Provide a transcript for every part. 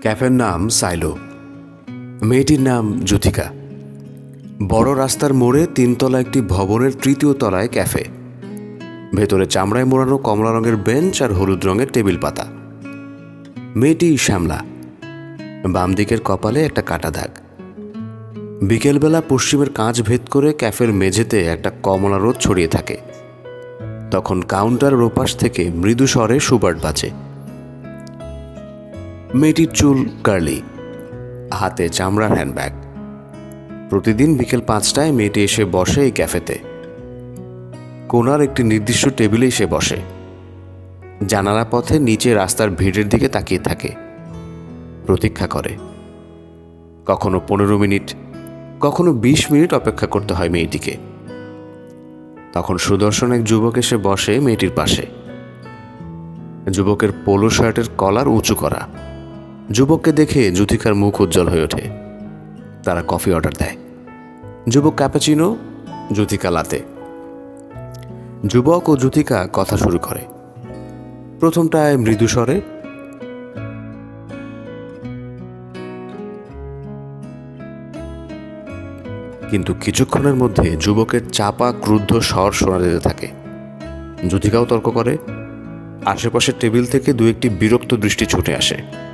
ক্যাফের নাম সাইলো। মেয়েটির নাম জ্যোতিকা। বড় রাস্তার মোড়ে তিনতলা একটি ভবনের তৃতীয় তলায় ক্যাফে। ভেতরে চামড়ায় মোড়ানো কমলা রঙের বেঞ্চ আর হলুদ রঙের টেবিল পাতা। মেয়েটি শ্যামলা। বাম দিকের কপালে একটা কাটা দাগ। বিকেলবেলা পশ্চিমের কাঁচ ভেদ করে ক্যাফের মেঝেতে একটা কমলা রোদ ছড়িয়ে থাকে। তখন কাউন্টার ওপাশ থেকে মৃদু স্বরে সুবার্ট বাজে। মেয়েটির চুল কার্লি হাতে চামড়ার হ্যান্ডব্যাগ প্রতিদিন বিকেল পাঁচটায় মেয়েটি এসে বসে এই ক্যাফেতে। কোনার একটি নির্দিষ্ট টেবিলেই সে বসে। জানালা পথে নিচে রাস্তার ভিড়ের দিকে তাকিয়ে থাকে। প্রতীক্ষা করে। কখনো পনেরো মিনিট, কখনো বিশ মিনিট অপেক্ষা করতে হয় মেয়েটিকে। তখন সুদর্শন এক যুবক এসে বসে মেয়েটির পাশে। যুবকের পোলো শার্টের কলার উঁচু করা। যুবককে দেখে জ্যোতিকার মুখ উজ্জ্বল হয়ে ওঠে। তারা কফি অর্ডার দেয়। যুবক ক্যাপাচিনো, জ্যোতিকা লাতে। যুবক ও জ্যোতিকা কথা শুরু করে। প্রথমটায় মৃদু স্বরে, কিন্তু কিছুক্ষণের মধ্যে যুবকের চাপা, ক্রুদ্ধ স্বর শোনা যেতে থাকে। জ্যোতিকাও তর্ক করে, আশেপাশের টেবিল থেকে দু একটি বিরক্ত দৃষ্টি ছুটে আসে।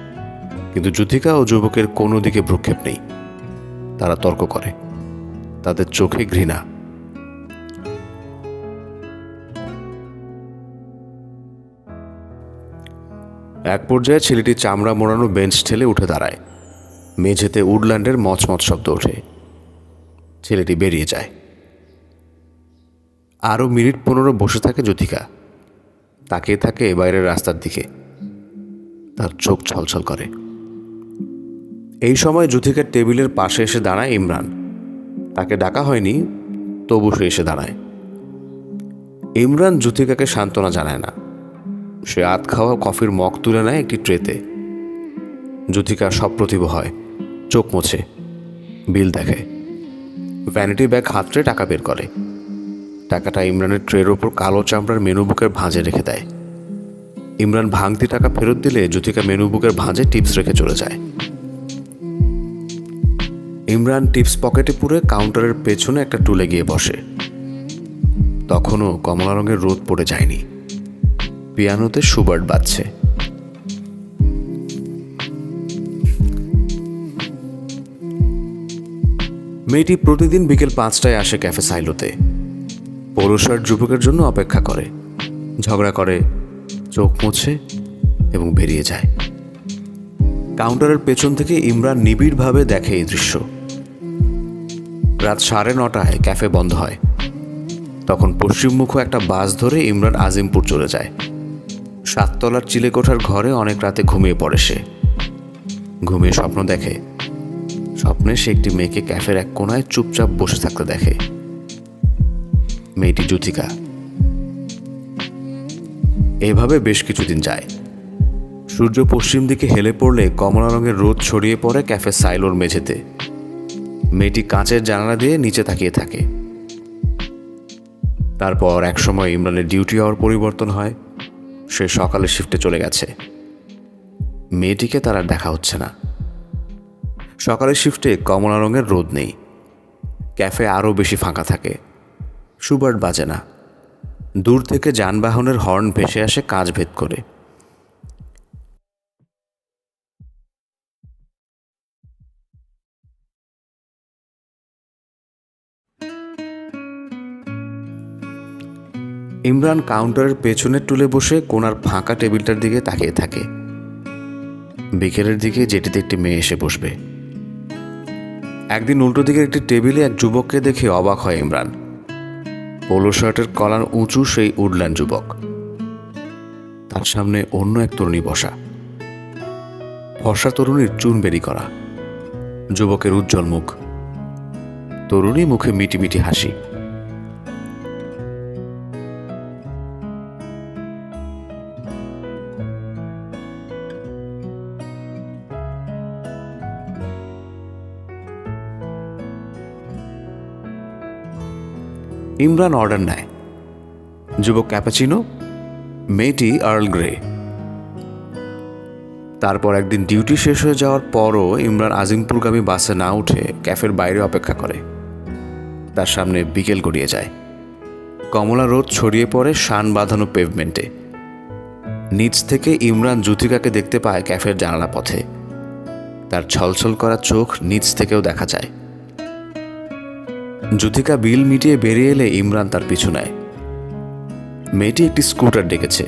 কিন্তু জ্যোতিকা ও যুবকের কোনো দিকে ভ্রুক্ষেপ নেই। তারা তর্ক করে। তাদের চোখে ঘৃণা। এক পর্যায়ে ছেলেটি চামড়া মোড়ানো বেঞ্চ ঠেলে উঠে দাঁড়ায়। মেঝেতে উডল্যান্ডের মচমচ শব্দ ওঠে। ছেলেটি বেরিয়ে যায়। আরও মিনিট পনেরো বসে থাকে জ্যোতিকা তাকিয়ে থাকে বাইরের রাস্তার দিকে। তার চোখ ছলছল করে। এই সময় জ্যোতিকার টেবিলের পাশে এসে দাঁড়ায় ইমরান। তাকে ডাকা হয়নি, তবু সে এসে দাঁড়ায়। ইমরান জ্যোতিকাকে সান্ত্বনা জানায় না। সে আত খাওয়া কফির মগ তুলে নেয় একটি ট্রেতে। জ্যোতিকা সপ্রতিভ হয়, চোখ মোছে, বিল দেখে। ভ্যানিটি ব্যাগ হাতড়ে টাকা বের করে। টাকাটা ইমরানের ট্রের ওপর কালো চামড়ার মেনু বুকের ভাঁজে রেখে দেয়। ইমরান ভাঙতি টাকা ফেরত দিলে জ্যোতিকা মেনু বুকের ভাঁজে টিপস রেখে চলে যায়। ইমরান টিপস পকেটে পুরে কাউন্টারের পেছনে একটা টুলে গিয়ে বসে। তখনও কমলা রঙের রোদ পড়ে যায়নি। পিয়ানোতে সুবার্ট বাজছে। মেয়েটি প্রতিদিন বিকেল পাঁচটায় আসে ক্যাফে সাইলোতে। পৌরসার যুবকের জন্য অপেক্ষা করে। ঝগড়া করে, চোখ মুছে এবং বেরিয়ে যায়। কাউন্টারের পেছন থেকে ইমরান নিবিড়ভাবে দেখে এই দৃশ্য। রাত সাড়ে নটায় ক্যাফে বন্ধ হয়। তখন পশ্চিমমুখ একটা বাস ধরে ইমরান আজিমপুর চলে যায়। সাততলার চিলেকোঠার ঘরে অনেক রাতে ঘুমিয়ে পড়ে সে। ঘুমিয়ে স্বপ্ন দেখে। স্বপ্নে সে একটি মেয়েকে ক্যাফের এক কোনায় চুপচাপ বসে থাকতে দেখে। মেয়েটি জ্যোতিকা এভাবে বেশ কিছুদিন যায়। সূর্য পশ্চিম দিকে হেলে পড়লে কমলা রঙের রোদ ছড়িয়ে পড়ে ক্যাফে সাইলোর মেঝেতে। মেয়েটি কাঁচের জানালা দিয়ে নিচে তাকিয়ে থাকে। তারপর একসময় ইমরানের ডিউটি হওয়ার পরিবর্তন হয়। সে সকালে শিফটে চলে গেছে। মেয়েটিকে তার আর দেখা হচ্ছে না। সকালের শিফটে কমলা রঙের রোদ নেই। ক্যাফে আরও বেশি ফাঁকা থাকে। সুবার্ট বাজে না। দূর থেকে যানবাহনের হর্ন ভেসে আসে কাজ ভেদ করে। ইমরান কাউন্টারের পেছনের টুলে বসে কোনার ফাঁকা টেবিলটার দিকে তাকিয়ে থাকে। বিকেলের দিকে যেটিতে একটি মেয়ে এসে বসবে। একদিন উল্টো দিকের একটি টেবিলে এক যুবককে দেখে অবাক হয় ইমরান। পোলো শার্টের কলার উঁচু সেই উডল্যান্ড যুবক। তার সামনে অন্য এক তরুণী বসা। ফর্সা তরুণীর চুন বেরি করা। যুবকের উজ্জ্বল মুখ। তরুণী মুখে মিটি মিটি হাসি। ইমরান অর্ডার নেয়। যুবক ক্যাপাচিনো, মেয়েটি আর্ল গ্রে। তারপর একদিন ডিউটি শেষ হয়ে যাওয়ার পরও ইমরান আজিমপুরগামী বাসে না উঠে ক্যাফের বাইরে অপেক্ষা করে। তার সামনে বিকেল গড়িয়ে যায়। কমলা রোদ ছড়িয়ে পড়ে শান বাঁধানো পেভমেন্টে নিচ থেকে ইমরান জুথিকাকে দেখতে পায় ক্যাফের জানালা পথে তার ছলছল করা চোখ নিচ থেকেও দেখা যায়। জুথিকা বিল মিটিয়ে বেরিয়ে এলে ইমরান তার পিছু নেয়। মেয়েটি একটি স্কুটার ডেকেছে।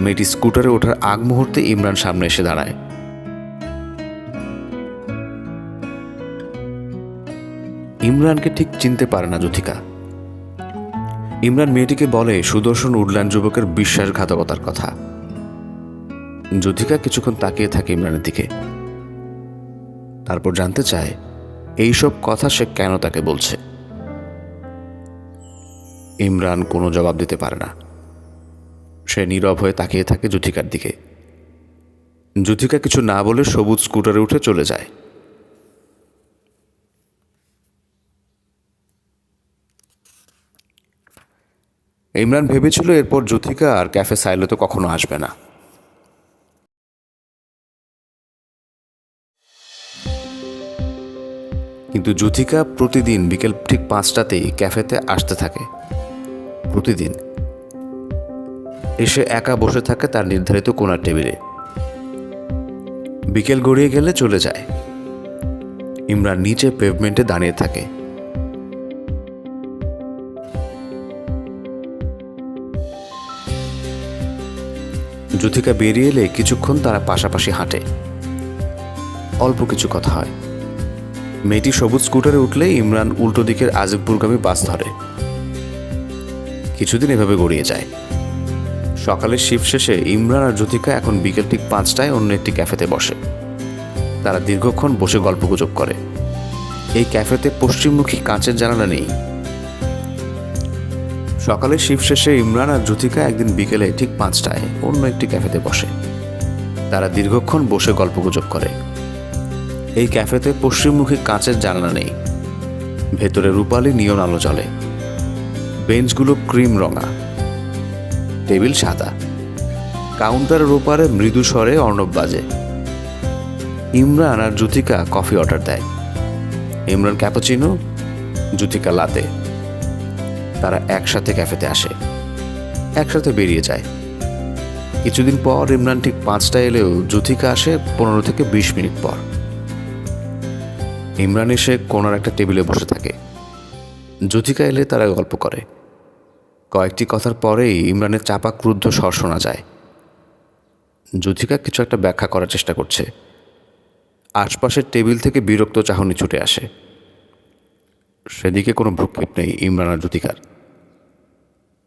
মেয়েটি স্কুটারে ওঠার আগ মুহূর্তে ইমরান সামনে এসে দাঁড়ায়। ইমরানকে ঠিক চিনতে পারে না জুথিকা ইমরান মেয়েটিকে বলে, সুদর্শন উডল্যান্ড যুবকের বিশ্বাসঘাতকতার কথা। যুথিকা কিছুক্ষণ তাকিয়ে থাকে ইমরানের দিকে। তারপর জানতে চায় এইসব কথা সে কেন তাকে বলছে? ইমরান কোনো জবাব দিতে পারে না। সে নীরব হয়ে তাকিয়ে থাকে যুথিকার দিকে। যুথিকা কিছু না বলে সবুজ স্কুটারে উঠে চলে যায়। ইমরান ভেবেছিল এরপর যুথিকা আর ক্যাফে সাইলোতে কখনো আসবে না। কিন্তু যুথিকা প্রতিদিন বিকেল ঠিক পাঁচটাতেই ক্যাফেতে আসতে থাকে। প্রতিদিন। এসে একা বসে থাকে তার নির্ধারিত কোনার টেবিলে। বিকেল গড়িয়ে গেলে চলে যায়। ইমরান নিচে পেভমেন্টে দাঁড়িয়ে থাকে। যুথিকা বেরিয়ে এলে কিছুক্ষণ তারা পাশাপাশি হাঁটে। অল্প কিছু কথা হয়। মেয়েটি সবুজ স্কুটারে উঠলে ইমরান উল্টো দিকের আজিবপুরগামী বাস ধরে। কিছুদিন এভাবে গড়িয়ে যায়। সকালের শিফট শেষে ইমরান আর জ্যোতিকা এখন বিকেল ঠিক পাঁচটায় অন্য একটি ক্যাফেতে বসে। তারা দীর্ঘক্ষণ বসে গল্পগুজব করে। এই ক্যাফেতে পশ্চিমমুখী কাঁচের জানালা নেই। সকালের শিফট শেষে ইমরান আর জ্যোতিকা একদিন বিকেলে ঠিক পাঁচটায় অন্য একটি ক্যাফেতে বসে। তারা দীর্ঘক্ষণ বসে গল্পগুজব করে। এই ক্যাফেতে পশ্চিমমুখী কাঁচের জানালা নেই। ভেতরে রূপালি নিয়ন আলো জ্বলে। বেঞ্চগুলো ক্রিম রঙা। টেবিল সাদা। কাউন্টারের ওপারে মৃদু স্বরে অর্ণব বাজে। ইমরান আর জ্যোতিকা কফি অর্ডার দেয়। Imran cappuccino Jyotika latte. তারা একসাথে ক্যাফেতে আসে। একসাথে বেরিয়ে যায়। কিছুদিন পর ইমরান ঠিক পাঁচটা এলেও জ্যোতিকা আসে পনেরো থেকে বিশ মিনিট পর। ইমরান এসে কোনার একটা টেবিলে বসে থাকে। জ্যোতিকা এলে তারা গল্প করে। কয়েকটি কথার পরেই ইমরানের চাপা ক্রুদ্ধ স্বর শোনা যায়। জ্যোতিকা কিছু একটা ব্যাখ্যা করার চেষ্টা করছে। আশপাশের টেবিল থেকে বিরক্ত চাহনি ছুটে আসে। সেদিকে কোনো ভ্রুক্ষেপ নেই ইমরান আর জ্যোতিকার।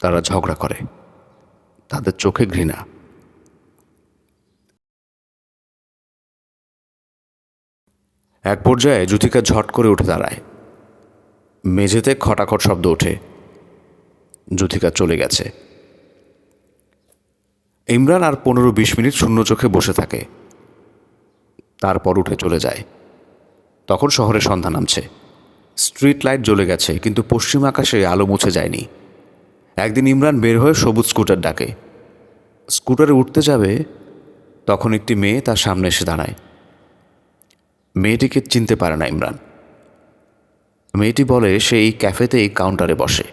তারা ঝগড়া করে। তাদের চোখে ঘৃণা। এক পর্যায়ে জ্যোতিকা ঝট করে উঠে দাঁড়ায়। মেঝেতে খটাখট শব্দ ওঠে। জ্যোতিকা চলে গেছে। ইমরান আর পনেরো বিশ মিনিট শূন্য চোখে বসে থাকে। তারপর উঠে চলে যায়। তখন শহরে সন্ধ্যা নামছে। স্ট্রিট লাইট জ্বলে গেছে, কিন্তু পশ্চিম আকাশে আলো মুছে যায়নি। একদিন ইমরান বের হয়ে সবুজ স্কুটার ডাকে। স্কুটারে উঠতে যাবে, তখন একটি মেয়ে তার সামনে এসে দাঁড়ায়। মেয়েটিকে চিনতে পারে না ইমরান। মেয়েটি বলে সে এই ক্যাফেতেই কাউন্টারে বসে।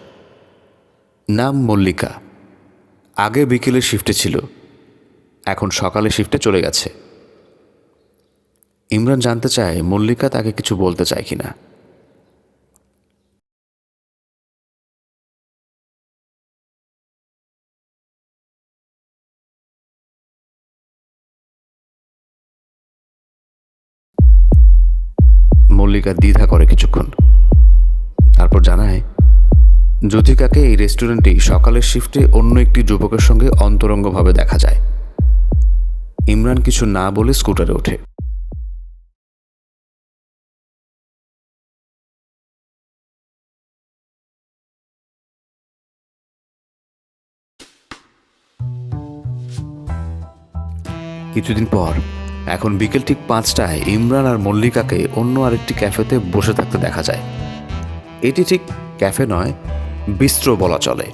নাম মল্লিকা। আগে বিকেলে শিফটে ছিল। এখন সকালে শিফটে চলে গেছে। ইমরান জানতে চায় মল্লিকা তাকে কিছু বলতে চায় কিনা। মল্লিকা দ্বিধা করে কিছুক্ষণ। তারপর জানায় জ্যোতিকাকে এই রেস্টুরেন্টেই সকালের শিফটে অন্য একটি যুবকের সঙ্গে অন্তরঙ্গভাবে দেখা যায়। ইমরান কিছু না বলে স্কুটারে ওঠে। কিছুদিন পর এখন বিকেল ঠিক পাঁচটায় ইমরান আর মল্লিকাকে অন্য আরেকটি ক্যাফেতে বসে থাকতে দেখা যায়। এটি ঠিক ক্যাফে নয় বিস্ত্র বলা চলে।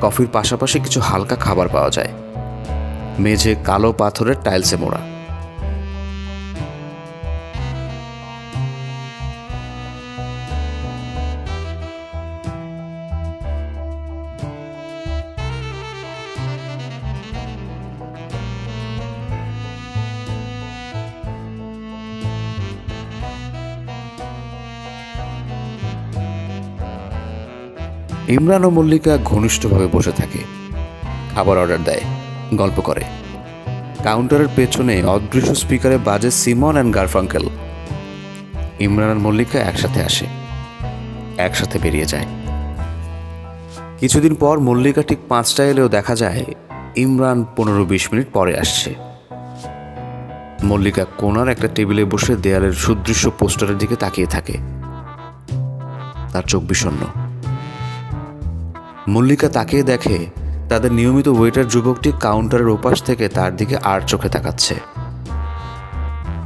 কফির পাশাপাশি কিছু হালকা খাবার পাওয়া যায়। মেঝে কালো পাথরের টাইলসে মোড়া। ইমরান ও মল্লিকা ঘনিষ্ঠভাবে বসে থাকে। খাবার অর্ডার দেয়, গল্প করে। কাউন্টারের পেছনে অদৃশ্য স্পিকারে বাজে সিমন অ্যান্ড গারফাঙ্কেল। ইমরান আর মল্লিকা একসাথে আসে। একসাথে বেরিয়ে যায়। কিছুদিন পর মল্লিকা ঠিক পাঁচটা এলেও দেখা যায়, ইমরান পনেরো বিশ মিনিট পরে আসছে। মল্লিকা কোনার একটা টেবিলে বসে দেয়ালের সুদৃশ্য পোস্টারের দিকে তাকিয়ে থাকে। তার চোখ বিষণ্ণ। মল্লিকা তাকিয়ে দেখে তাদের নিয়মিত ওয়েটার যুবকটি কাউন্টারের ওপাশ থেকে তার দিকে আর চোখে তাকাচ্ছে।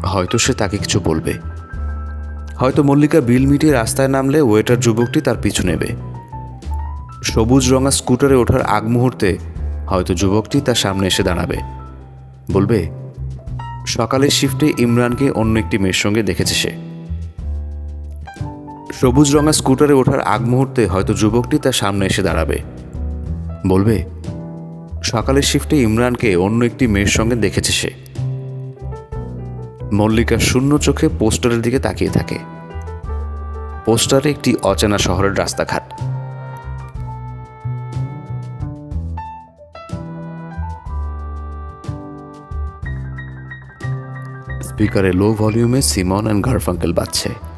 হয়তো সে তাকে কিছু বলবে। হয়তো মল্লিকা বিল মিটিয়ে রাস্তায় নামলে ওয়েটার যুবকটি তার পিছু নেবে। সবুজ রঙা স্কুটারে ওঠার আগ মুহূর্তে হয়তো যুবকটি তার সামনে এসে দাঁড়াবে। বলবে, সকালের শিফটে ইমরানকে অন্য একটি মেয়ের সঙ্গে দেখেছে সে। সবুজ রঙা স্কুটারে ওঠার আগ মুহূর্তে হয়তো যুবকটি তার সামনে এসে দাঁড়াবে। বলবে সকালের শিফটে ইমরানকে অন্য একটি মেয়ের সঙ্গে দেখেছে সে। মল্লিকা শূন্য চোখে পোস্টারের দিকে তাকিয়ে থাকে। পোস্টারে একটি অচেনা শহরের রাস্তাঘাট। স্পিকারে লো ভলিউমে সিমন অ্যান্ড গার্ফাঙ্কেল বাজছে।